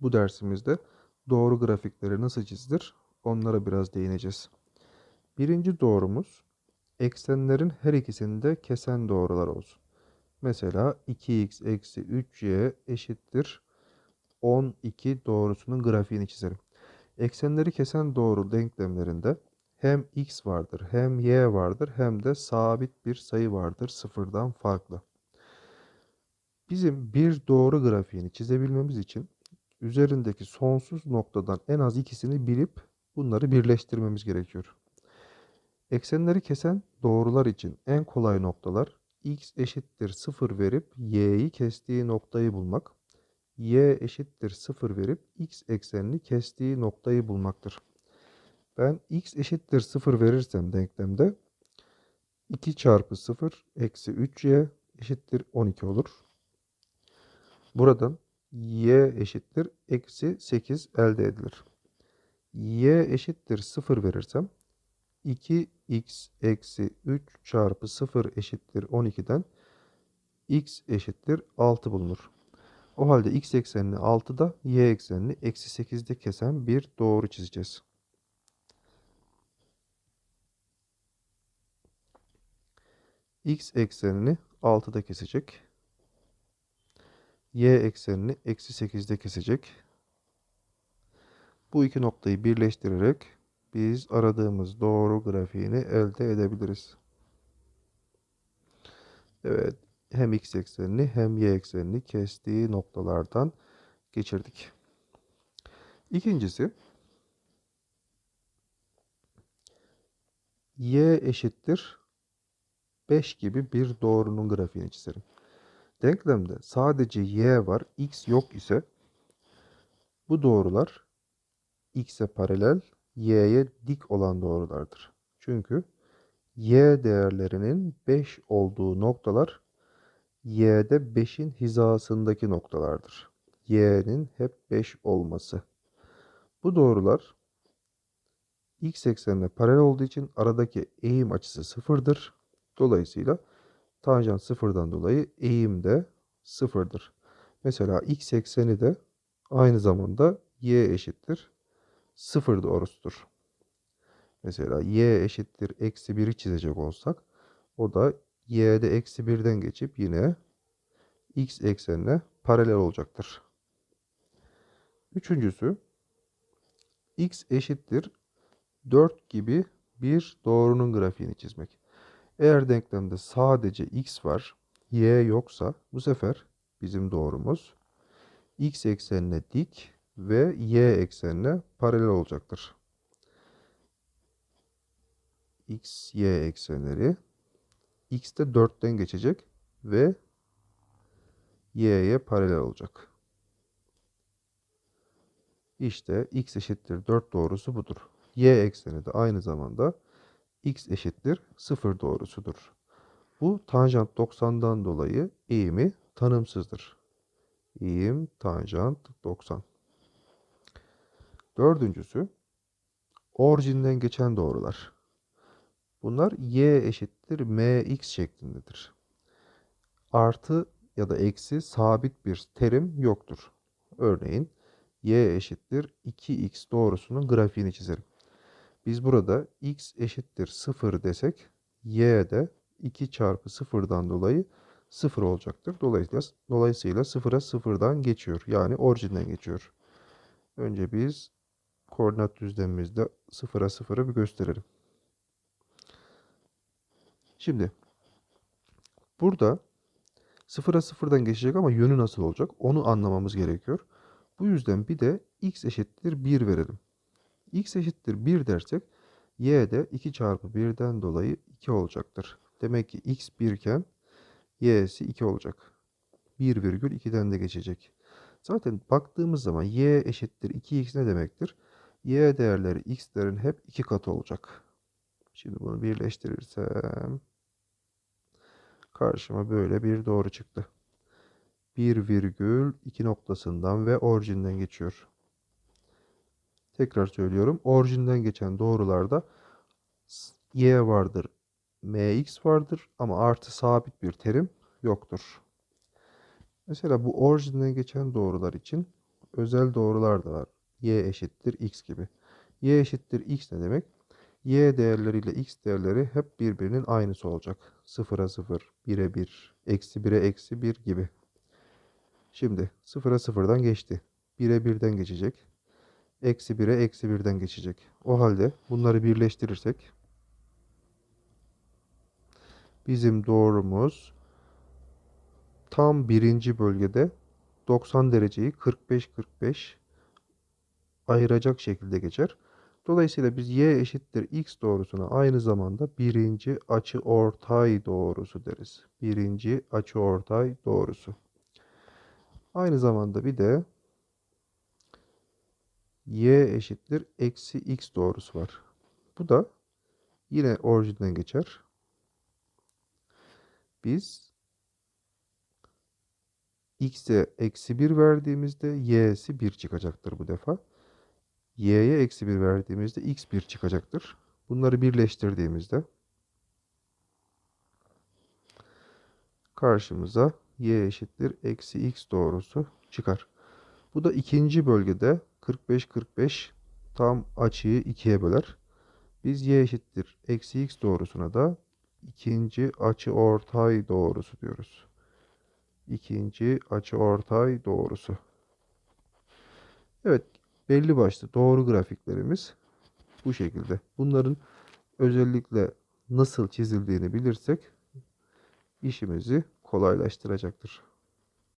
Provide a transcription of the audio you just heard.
bu dersimizde doğru grafikleri nasıl çizilir onlara biraz değineceğiz. Birinci doğrumuz eksenlerin her ikisini de kesen doğrular olsun. Mesela 2x eksi 3y eşittir 12 doğrusunun grafiğini çizelim. Eksenleri kesen doğru denklemlerinde hem x vardır hem y vardır hem de sabit bir sayı vardır sıfırdan farklı. Bizim bir doğru grafiğini çizebilmemiz için üzerindeki sonsuz noktadan en az ikisini bilip bunları birleştirmemiz gerekiyor. Eksenleri kesen doğrular için en kolay noktalar x eşittir 0 verip y'yi kestiği noktayı bulmak, y eşittir 0 verip x eksenini kestiği noktayı bulmaktır. Ben x eşittir 0 verirsem denklemde 2 çarpı 0 eksi 3y eşittir 12 olur. Buradan y eşittir eksi 8 elde edilir. y eşittir 0 verirsem 2x eksi 3 çarpı 0 eşittir 12'den x eşittir 6 bulunur. O halde x eksenini 6'da y eksenini eksi 8'de kesen bir doğru çizeceğiz. x eksenini 6'da kesecek. Y eksenini eksi 8'de kesecek. Bu iki noktayı birleştirerek biz aradığımız doğru grafiğini elde edebiliriz. Evet, hem x eksenini hem y eksenini kestiği noktalardan geçirdik. İkincisi y eşittir 5 gibi bir doğrunun grafiğini çizelim. Denklemde sadece y var, x yok ise bu doğrular x'e paralel, y'ye dik olan doğrulardır. Çünkü y değerlerinin 5 olduğu noktalar y'de 5'in hizasındaki noktalardır. y'nin hep 5 olması. Bu doğrular x eksenine paralel olduğu için aradaki eğim açısı sıfırdır. Dolayısıyla tanjant sıfırdan dolayı eğim de sıfırdır. Mesela x ekseni de aynı zamanda y eşittir sıfır doğrusudur. Mesela y eşittir eksi 1'i çizecek olsak o da y'de eksi 1'den geçip yine x eksenine paralel olacaktır. Üçüncüsü x eşittir 4 gibi bir doğrunun grafiğini çizmek. Eğer denklemde sadece x var, y yoksa bu sefer bizim doğrumuz x eksenine dik ve y eksenine paralel olacaktır. x, y eksenleri x de 4'ten geçecek ve y'ye paralel olacak. İşte x eşittir 4 doğrusu budur. y ekseni de aynı zamanda x eşittir 0 doğrusudur. Bu tanjant 90'dan dolayı eğimi tanımsızdır. Eğim tanjant 90. Dördüncüsü orijinden geçen doğrular. Bunlar y eşittir mx şeklindedir. Artı ya da eksi sabit bir terim yoktur. Örneğin y eşittir 2x doğrusunun grafiğini çizerim. Biz burada x eşittir 0 desek y de 2 çarpı 0'dan dolayı 0 olacaktır. Dolayısıyla, dolayısıyla 0'a 0'dan geçiyor. Yani orijinden geçiyor. Önce biz koordinat düzlemimizde 0'a 0'ı bir gösterelim. Şimdi burada 0'a 0'dan geçecek ama yönü nasıl olacak? Onu anlamamız gerekiyor. Bu yüzden bir de x eşittir 1 verelim. X eşittir 1 dersek y de 2 çarpı 1'den dolayı 2 olacaktır. Demek ki x 1 iken y'si 2 olacak. 1,2'den de geçecek. Zaten baktığımız zaman y eşittir 2x ne demektir? y değerleri x'lerin hep 2 katı olacak. Şimdi bunu birleştirirsem karşıma böyle bir doğru çıktı. 1 virgül 2 noktasından ve orijinden geçiyor. Tekrar söylüyorum. Orijinden geçen doğrularda y vardır, mx vardır ama artı sabit bir terim yoktur. Mesela bu orijinden geçen doğrular için özel doğrular da var. y eşittir x gibi. y eşittir x ne demek? y değerleriyle x değerleri hep birbirinin aynısı olacak. 0'a 0, 1'e 1, eksi 1'e eksi 1 gibi. Şimdi 0'a 0'dan geçti. 1'e 1'den geçecek. Eksi 1'e eksi 1'den geçecek. O halde bunları birleştirirsek bizim doğrumuz tam birinci bölgede 90 dereceyi 45-45 ayıracak şekilde geçer. Dolayısıyla biz y eşittir x doğrusuna aynı zamanda birinci açı ortay doğrusu deriz. Birinci açı ortay doğrusu. Aynı zamanda bir de y eşittir eksi x doğrusu var. Bu da yine orijinden geçer. Biz x'e eksi 1 verdiğimizde y'si 1 çıkacaktır bu defa. y'ye eksi 1 verdiğimizde x 1 çıkacaktır. Bunları birleştirdiğimizde karşımıza y eşittir eksi x doğrusu çıkar. Bu da ikinci bölgede 45-45 tam açıyı ikiye böler. Biz y eşittir eksi x doğrusuna da ikinci açı ortay doğrusu diyoruz. İkinci açı ortay doğrusu. Evet belli başlı doğru grafiklerimiz bu şekilde. Bunların özellikle nasıl çizildiğini bilirsek işimizi kolaylaştıracaktır.